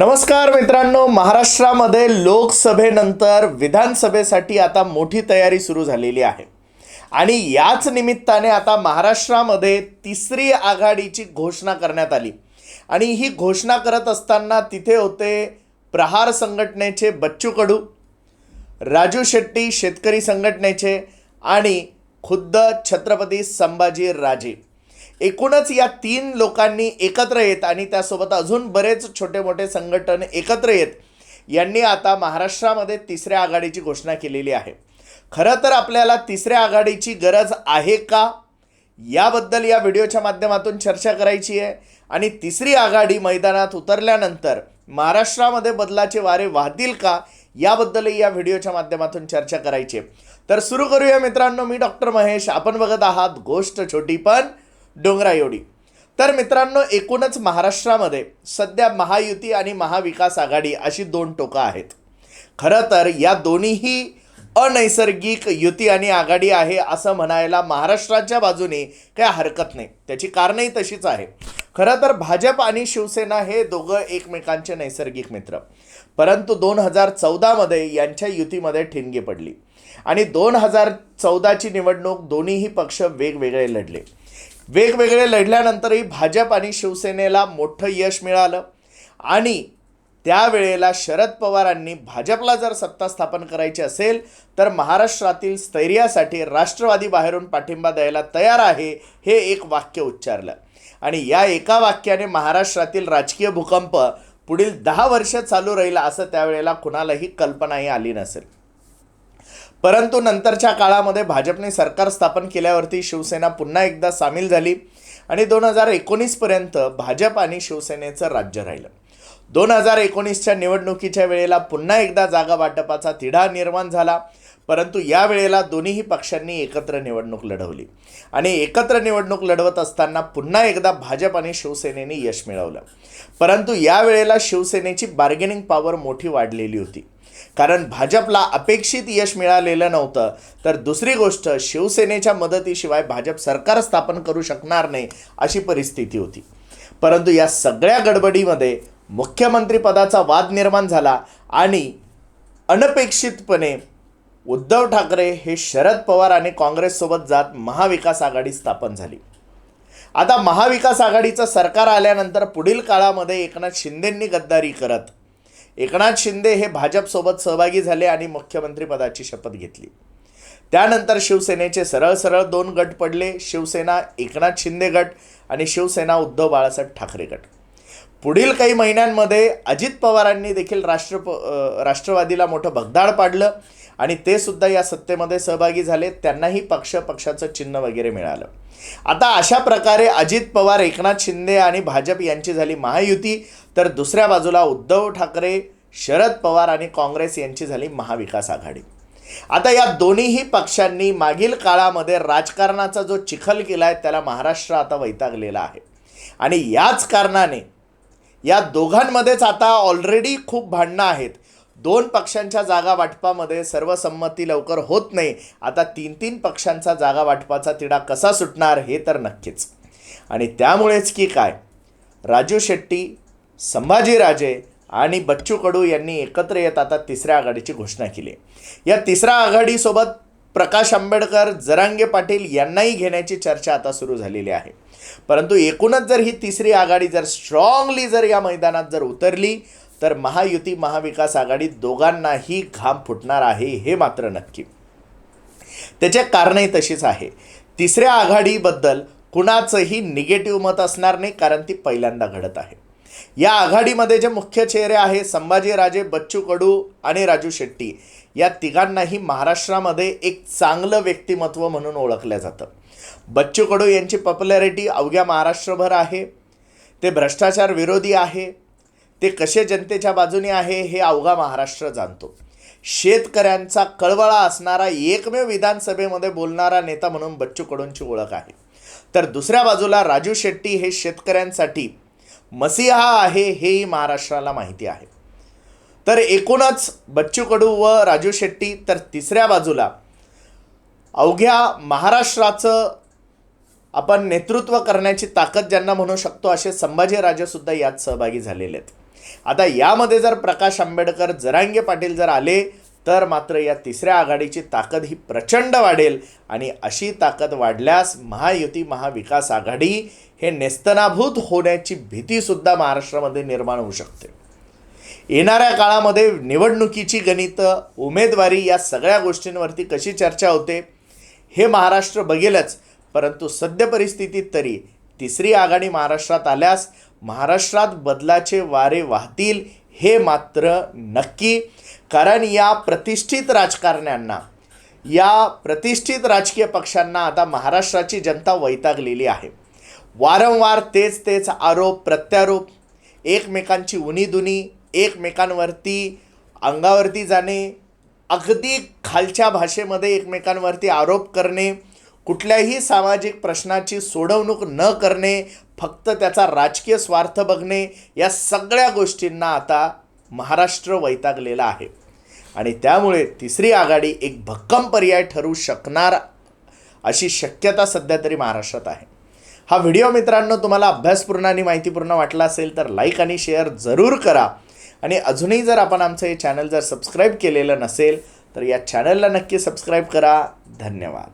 नमस्कार मित्रांनो महाराष्ट्रामध्ये लोकसभेनंतर विधानसभेसाठी आता मोठी तयारी सुरू झालेली आहे. आणि याच निमित्ताने आता महाराष्ट्रामध्ये तिसरी आघाडीची घोषणा करण्यात आली. आणि ही घोषणा करत असताना तिथे होते प्रहार संघटनेचे बच्चू कडू राजू शेट्टी शेतकरी संघटनेचे आणि खुद्द छत्रपती संभाजी राजे. एकूणच या तीन लोकांनी एकत्र येत आणि त्यासोबत अजून बरेच छोटे मोठे संघटन एकत्र येत यांनी आता महाराष्ट्रामध्ये तिसऱ्या आघाडीची घोषणा केलेली आहे. खरं तर आपल्याला तिसऱ्या आघाडीची गरज आहे का? याबद्दल या व्हिडिओच्या माध्यमातून चर्चा करायची आहे. आणि तिसरी आघाडी मैदानात उतरल्यानंतर महाराष्ट्रामध्ये बदलाचे वारे वाहतील का? याबद्दलही या व्हिडिओच्या माध्यमातून चर्चा करायची आहे. तर सुरू करूया मित्रांनो मी डॉक्टर महेश. आपण बघत आहात गोष्ट छोटी पण डोंगरा एवढी तर मित्रांनो एकूणच महाराष्ट्रामध्ये सध्या महायुती आणि महाविकास आघाडी अशी दोन टोकं आहेत. खरं तर या दोन्हीही अनैसर्गिक युती आणि आघाडी आहे असं म्हणायला महाराष्ट्राच्या बाजूने काय हरकत नाही. त्याची कारणंही तशीच आहे. खरं तर भाजप आणि शिवसेना हे दोघं एकमेकांचे नैसर्गिक मित्र. परंतु दोन हजार चौदामध्ये यांच्या युतीमध्ये ठिणगी पडली. आणि दोन हजार चौदाची निवडणूक दोन्हीही पक्ष वेगवेगळे लढले. वेगवेगळे लढल्यानंतरही भाजप आणि शिवसेनेला मोठं यश मिळालं. आणि त्यावेळेला शरद पवारांनी भाजपला जर सत्ता स्थापन करायची असेल तर महाराष्ट्रातील स्थैर्यासाठी राष्ट्रवादी बाहेरून पाठिंबा द्यायला तयार आहे हे एक वाक्य उच्चारलं. आणि या एका वाक्याने महाराष्ट्रातील राजकीय भूकंप पुढील दहा वर्ष चालू राहील असं त्यावेळेला कुणालाही कल्पनाही आली नसेल. परंतु नंतरच्या काळामध्ये भाजपने सरकार स्थापन केल्यावरती शिवसेना पुन्हा एकदा सामील झाली आणि दोन हजार एकोणीसपर्यंत भाजप आणि शिवसेनेचं राज्य राहिलं. दोन हजार एकोणीसच्या निवडणुकीच्या वेळेला पुन्हा एकदा जागा वाटपाचा तिढा निर्माण झाला. परंतु या वेळेला दोन्हीही पक्षांनी एकत्र निवडणूक लढवली. आणि एकत्र निवडणूक लढवत असताना पुन्हा एकदा भाजप आणि शिवसेनेने यश मिळवलं. परंतु या वेळेला शिवसेनेची बार्गेनिंग पॉवर मोठी वाढलेली होती. कारण भाजपला अपेक्षित यश मिळालेलं नव्हतं. तर दुसरी गोष्ट शिवसेनेच्या मदतीशिवाय भाजप सरकार स्थापन करू शकणार नाही अशी परिस्थिती होती. परंतु या सगळ्या गडबडीमध्ये मुख्यमंत्रीपदाचा वाद निर्माण झाला आणि अनपेक्षितपणे उद्धव ठाकरे हे शरद पवार आणि काँग्रेससोबत जात महाविकास आघाडी स्थापन झाली. आता महाविकास आघाडीचं सरकार आल्यानंतर पुढील काळामध्ये एकनाथ शिंदेंनी गद्दारी करत एकनाथ शिंदे हे भाजपसोबत सहभागी झाले आणि मुख्यमंत्रीपदाची शपथ घेतली. त्यानंतर शिवसेनेचे सरळ सरळ दोन गट पडले. शिवसेना एकनाथ शिंदे गट आणि शिवसेना उद्धव बाळासाहेब ठाकरे गट. पुढील काही महिन्यांमध्ये अजित पवारांनी देखील राष्ट्र राष्ट्रवादीला मोठं भगदाड पाडलं आणि ते सुद्धा या सत्तेमध्ये सहभागी झाले त्यांनाही पक्ष पक्षाचं चिन्ह वगैरे मिळालं. आता अशा प्रकारे अजित पवार एकनाथ शिंदे आणि भाजप यांची झाली महायुती तर दुसऱ्या बाजूला उद्धव ठाकरे शरद पवार आणि काँग्रेस यांची झाली महाविकास आघाडी. आता या दोन्हीही पक्षांनी मागील काळामध्ये राजकारणाचा जो चिखल केला आहे त्याला महाराष्ट्र आता वैतागलेला आहे. आणि याच कारणाने या दोघांमध्येच आता ऑलरेडी खूप भांडणं आहेत. दोन पक्षांच्या जागा वाटपामध्ये सर्वसंमती लवकर होत नाही. आता तीन तीन पक्षांचा जागा वाटपाचा तिढा कसा सुटणार हे तर नक्कीच. आणि त्यामुळेच की काय? राजू शेट्टी संभाजीराजे आणि बच्चू कडू यांनी एकत्र येत आता तिसऱ्या आघाडीची घोषणा केली. या तिसऱ्या आघाडीसोबत प्रकाश आंबेडकर जरांगे पाटील यांनाही घेण्याची चर्चा आता सुरू झालेली आहे. परंतु एकूणच जर ही तिसरी आघाडी जर स्ट्रॉंगली जर या मैदानात जर उतरली तर महायुती महाविकास आघाडी दोघांनाही घाम फुटणार आहे हे मात्र नक्की. त्याचे कारणही तशीच आहे. तिसऱ्या आघाडीबद्दल कुणाचंही निगेटिव्ह मत असणार नाही कारण ती पहिल्यांदा घडत आहे. या आघाडीमध्ये जे मुख्य चेहरे आहे संभाजीराजे बच्चू कडू आणि राजू शेट्टी या तिघांनाही महाराष्ट्रामध्ये एक चांगलं व्यक्तिमत्व म्हणून ओळखलं जातं. बच्चू कडू यांची पॉप्युलॅरिटी अवघ्या महाराष्ट्रभर आहे. ते भ्रष्टाचार विरोधी आहे. ते कसे जनतेच्या बाजूने आहे हे अवघा महाराष्ट्र जाणतो. शेतकऱ्यांचा कळवळा असणारा एकमेव विधानसभेमध्ये बोलणारा नेता म्हणून बच्चू कडूंची ओळख आहे. तर दुसऱ्या बाजूला राजू शेट्टी हे शेतकऱ्यांसाठी मसिहा आहे हेही महाराष्ट्राला माहिती आहे. तर एकूणच बच्चू कडू व राजू शेट्टी तर तिसऱ्या बाजूला अवघ्या महाराष्ट्राचं आपण नेतृत्व करण्याची ताकद ज्यांना म्हणू शकतो असे संभाजीराजेसुद्धा यात सहभागी झालेले आहेत. आता यामध्ये जर प्रकाश आंबेडकर जरांगे पाटील जर आले तर मात्र या तिसऱ्या आघाडीची ताकद ही प्रचंड वाढेल आणि अशी ताकद वाढल्यास महायुती महाविकास आघाडी हे नेस्तनाभूत होण्याची भीतीसुद्धा महाराष्ट्रामध्ये निर्माण होऊ शकते. येणाऱ्या काळामध्ये निवडणुकीची गणितं उमेदवारी या सगळ्या गोष्टींवरती कशी चर्चा होते हे महाराष्ट्र बघेलच. परंतु सद्य परिस्थितीत तरी तिसरी आघाडी महाराष्ट्रात आल्यास महाराष्ट्रात बदलाचे वारे वाहतील हे मात्र नक्की. कारण या प्रतिष्ठित राजकारण्यांना या प्रतिष्ठित राजकीय पक्षांना आता महाराष्ट्राची जनता वैतागलेली आहे. वारंवार तेच तेच आरोप प्रत्यारोप एकमेकांची उनीदुनी एकमेकांवरती अंगावरती जाणे अगदी खालच्या भाषेमध्ये एकमेकांवरती आरोप करणे कुठल्याही सामाजिक प्रश्नाची सोडवणूक न करणे फक्त त्याचा राजकीय स्वार्थ बघणे या सगळ्या गोष्टींना आता महाराष्ट्र वैतागलेला आहे. आणि त्यामुळे तिसरी आघाडी एक भक्कम पर्याय ठरू शकणार अशी शक्यता सध्या तरी महाराष्ट्रात आहे. हा व्हिडिओ मित्रांनो तुम्हाला अभ्यासपूर्ण आणि माहितीपूर्ण वाटला असेल तर लाईक आणि शेअर जरूर करा. आणि अजूनही जर आपण आमचं हे चॅनल जर सबस्क्राईब केलेलं नसेल तर या चॅनलला नक्की सबस्क्राईब करा. धन्यवाद.